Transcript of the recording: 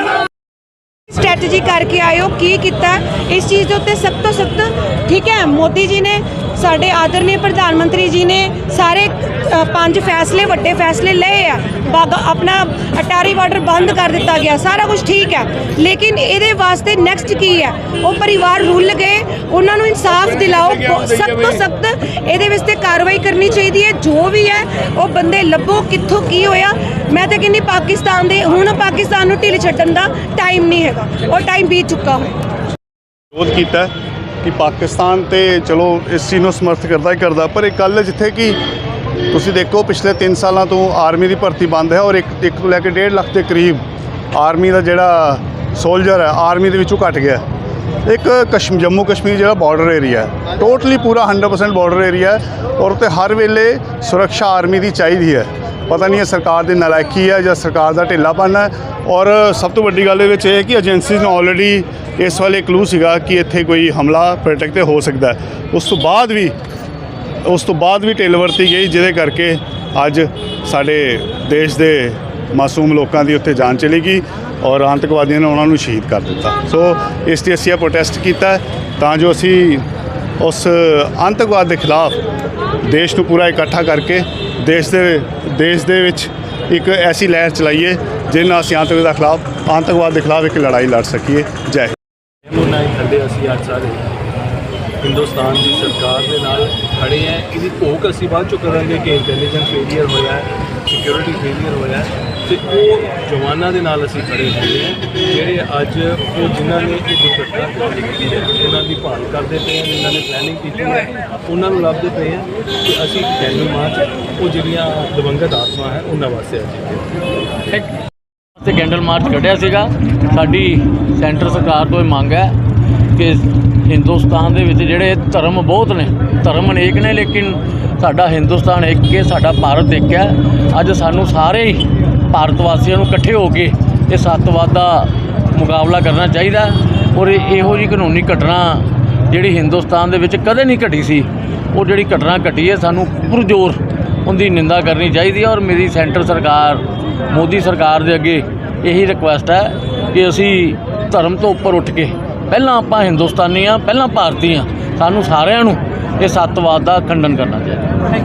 ਨਾ ਸਟ੍ਰੈਟਜੀ ਕਰਕੇ ਆਇਓ ਕੀ ਕੀਤਾ? ਇਸ ਚੀਜ਼ ਦੇ ਉੱਤੇ ਸਖਤ ਤੋਂ ਸਖਤ ਠੀਕ ਹੈ ਮੋਦੀ ਜੀ ਨੇ ਸਾਡੇ ਆਦਰਨੀय ਪ੍ਰਧਾਨ ਮੰਤਰੀ ਜੀ ਨੇ ਸਾਰੇ ਪੰਜ ਫੈਸਲੇ, ਵੱਡੇ ਫੈਸਲੇ ਲਏ ਆ। ਬਾਗਾ ਆਪਣਾ ਅਟਾਰੀ ਬਾਰਡਰ ਬੰਦ ਕਰ ਦਿੱਤਾ ਗਿਆ। ਸਾਰਾ ਕੁਝ ਠੀਕ ਹੈ ਲੇਕਿਨ ਇਹਦੇ ਵਾਸਤੇ ਨੈਕਸਟ ਕੀ ਹੈ ਉਹ ਪਰਿਵਾਰ ਰੁੱਲ ਗਏ। ਉਹਨਾਂ ਨੂੰ ਇਨਸਾਫ ਦਿਲਾਓ। ਸਖਤ ਤੋਂ ਸਖਤ ਇਹਦੇ ਵਿੱਚ ਤੇ ਕਾਰਵਾਈ ਕਰਨੀ ਚਾਹੀਦੀ ਹੈ। ਜੋ ਵੀ ਹੈ, ਉਹ ਬੰਦੇ ਲੱਭੋ ਕਿੱਥੋਂ ਕੀ ਹੋਇਆ। ਮੈਂ ਤਾਂ ਕਹਿੰਦੀ ਪਾਕਿਸਤਾਨ ਦੇ ਹੁਣ ਪਾਕਿਸਤਾਨ ਨੂੰ ਢਿੱਲ ਛੱਡਣ ਦਾ ਟਾਈਮ ਨਹੀਂ ਹੈਗਾ। ਉਹ ਟਾਈਮ ਬੀਤ ਚੁੱਕਾ ਹੋਇਆ ਵਿਰੋਧ ਕੀਤਾ ਕਿ ਪਾਕਿਸਤਾਨ ਤੇ ਚਲੋ ਇਸ ਚੀਜ਼ ਨੂੰ ਸਮਰਥ ਕਰਦਾ ਹੀ ਕਰਦਾ। ਪਰ ਇੱਕ ਗੱਲ ਜਿੱਥੇ ਕਿ ਤੁਸੀਂ ਦੇਖੋ, ਪਿਛਲੇ 3 ਸਾਲਾਂ ਤੋਂ ਆਰਮੀ ਦੀ ਭਰਤੀ ਬੰਦ ਹੈ ਔਰ ਇੱਕ ਇੱਕ ਤੋਂ ਲੈ ਕੇ 1.5 ਲੱਖ ਦੇ ਕਰੀਬ ਆਰਮੀ ਦਾ ਜਿਹੜਾ ਸੋਲਜਰ ਹੈ, ਆਰਮੀ ਦੇ ਵਿੱਚੋਂ ਘਟ ਗਿਆ ਇੱਕ ਕਸ਼ਮ, ਜੰਮੂ ਕਸ਼ਮੀਰ ਜਿਹੜਾ ਬਾਰਡਰ ਏਰੀਆ ਹੈ ਟੋਟਲੀ ਪੂਰਾ 100% ਬਾਰਡਰ ਏਰੀਆ ਹੈ ਔਰ ਤੇ ਹਰ ਵੇਲੇ ਸੁਰੱਖਿਆ ਆਰਮੀ ਦੀ ਚਾਹੀਦੀ ਹੈ। ਪਤਾ ਨਹੀਂ ਇਹ ਸਰਕਾਰ ਦੀ ਨਲਾਇਕੀ ਹੈ ਜਾਂ ਸਰਕਾਰ ਦਾ ਢਿੱਲਾਪਨ ਹੈ ਔਰ ਸਭ ਤੋਂ ਵੱਡੀ ਗੱਲ ਇਹ ਵਿੱਚ ਇਹ ਹੈ ਕਿ ਏਜੰਸੀਜ਼ ਨੂੰ ਆਲਰੇਡੀ ਇਸ ਵਾਲੇ ਕਲੂ ਸੀਗਾ ਕਿ ਇੱਥੇ ਕੋਈ ਹਮਲਾ ਪ੍ਰੋਟੈਕਟ ਤੇ ਹੋ ਸਕਦਾ ਉਸ ਤੋਂ ਬਾਅਦ ਵੀ ਉਸ ਤੋਂ ਬਾਅਦ ਵੀ ਢਿੱਲ ਵਰਤੀ ਗਈ, ਜਿਹਦੇ ਕਰਕੇ ਅੱਜ ਸਾਡੇ ਦੇਸ਼ ਦੇ ਮਾਸੂਮ ਲੋਕਾਂ ਦੀ ਉੱਥੇ ਜਾਨ ਚਲੀ ਗਈ ਔਰ ਆਤੰਕਵਾਦੀਆਂ ਨੇ ਉਹਨਾਂ ਨੂੰ ਸ਼ਹੀਦ ਕਰ ਦਿੱਤਾ। ਸੋ ਇਸ ਤੇ ਅਸੀਂ ਇਹ ਪ੍ਰੋਟੈਸਟ ਕੀਤਾ, ਤਾਂ ਜੋ ਅਸੀਂ ਉਸ ਆਤੰਕਵਾਦ ਦੇ ਖਿਲਾਫ ਦੇਸ਼ ਨੂੰ ਪੂਰਾ ਇਕੱਠਾ ਕਰਕੇ ਦੇਸ਼ ਦੇ ਦੇਸ਼ ਦੇ ਵਿੱਚ ਇੱਕ ਐਸੀ ਲਹਿਰ ਚਲਾਈਏ ਜਿਸ ਨਾਲ ਅਸੀਂ ਆਤੰਕਵਾਦ ਦੇ ਖਿਲਾਫ, ਆਤੰਕਵਾਦ ਦੇ ਖਿਲਾਫ ਇੱਕ ਲੜਾਈ ਲੜ ਸਕੀਏ। ਜੈ ਹਿੰਦ। ਨੂੰ ਨਹੀਂ ਖੜੇ ਅਸੀਂ ਅੱਜ ਸਾਰੇ ਹਿੰਦੁਸਤਾਨ ਦੀ ਸਰਕਾਰ ਦੇ ਨਾਲ ਖੜੇ ਹੈ ਇਹਦੀ ਭੋਗ ਅਸੀਂ ਬਾਅਦ ਚੋਂ ਕਰਾਂਗੇ ਕਿ ਇੰਟੈਲੀਜੈਂਸ ਫੇਲੀਅਰ ਹੋਇਆ ਹੈ ਸਿਕਿਉਰਿਟੀ ਫੇਲੀਅਰ ਹੋਇਆ ਹੈ। ਤੇ ਉਹ ਜਵਾਨਾਂ ਦੇ ਨਾਲ ਅਸੀਂ ਖੜੇ ਹੋਏ ਹਾਂ, ਜਿਹੜੇ ਅੱਜ ਉਹ ਜਿਨ੍ਹਾਂ ਨੇ ਇਹ ਦੁਰਘਟਨਾ ਕੀਤੀ ਹੈ, ਉਹਨਾਂ ਦੀ ਭਾਲ ਕਰਦੇ ਪਏ ਆ, ਜਿਨ੍ਹਾਂ ਨੇ ਪਲੈਨਿੰਗ ਕੀਤੀ ਹੈ, ਉਹਨਾਂ ਨੂੰ ਲੱਭਦੇ ਪਏ ਆ ਕਿ ਅਸੀਂ ਕੈਂਡਲ ਮਾਰਚ, ਉਹ ਜਿਹੜੀਆਂ ਦਿਵੰਗਤ ਆਤਮਾ ਹੈ, ਉਹਨਾਂ ਵਾਸਤੇ ਅੱਜ ਤੇ ਕੈਂਡਲ ਮਾਰਚ ਕੱਢਿਆ ਸੀਗਾ। ਸਾਡੀ ਸੈਂਟਰ ਸਰਕਾਰ ਤੋਂ ਇਹ ਮੰਗ ਹੈ ਕਿ ਹਿੰਦੁਸਤਾਨ ਦੇ ਵਿੱਚ ਜਿਹੜੇ ਧਰਮ ਬਹੁਤ ਨੇ, ਧਰਮ ਅਨੇਕ ਨੇ, ਲੇਕਿਨ ਸਾਡਾ ਹਿੰਦੁਸਤਾਨ ਇੱਕ ਹੈ, ਸਾਡਾ ਭਾਰਤ ਇੱਕ ਹੈ। ਅੱਜ ਸਾਨੂੰ ਸਾਰੇ ਹੀ ਭਾਰਤ ਵਾਸੀਆਂ ਨੂੰ ਇਕੱਠੇ ਹੋ ਕੇ ਇਹ ਸੱਤਵਾਦ ਦਾ ਮੁਕਾਬਲਾ ਕਰਨਾ ਚਾਹੀਦਾ ਔਰ ਇਹ- ਇਹੋ ਜਿਹੀ ਕਾਨੂੰਨੀ ਘਟਨਾ ਜਿਹੜੀ ਹਿੰਦੁਸਤਾਨ ਦੇ ਵਿੱਚ ਕਦੇ ਨਹੀਂ ਘਟੀ ਸੀ, ਉਹ ਜਿਹੜੀ ਘਟਨਾ ਘਟੀ ਹੈ, ਸਾਨੂੰ ਪੁਰਜੋਰ ਉਹਦੀ ਨਿੰਦਾ ਕਰਨੀ ਚਾਹੀਦੀ ਹੈ ਔਰ ਮੇਰੀ ਸੈਂਟਰ ਸਰਕਾਰ, ਮੋਦੀ ਸਰਕਾਰ ਦੇ ਅੱਗੇ ਇਹੀ ਰਿਕੁਐਸਟ ਹੈ ਕਿ ਅਸੀਂ ਧਰਮ ਤੋਂ ਉੱਪਰ ਉੱਠ ਕੇ ਪਹਿਲਾਂ ਆਪਾਂ ਹਿੰਦੁਸਤਾਨੀ ਆ, ਪਹਿਲਾਂ ਭਾਰਤੀ ਆ। ਸਾਨੂੰ ਸਾਰਿਆਂ ਨੂੰ ਇਹ ਸੱਤਵਾਦ ਦਾ ਖੰਡਨ ਕਰਨਾ ਚਾਹੀਦਾ।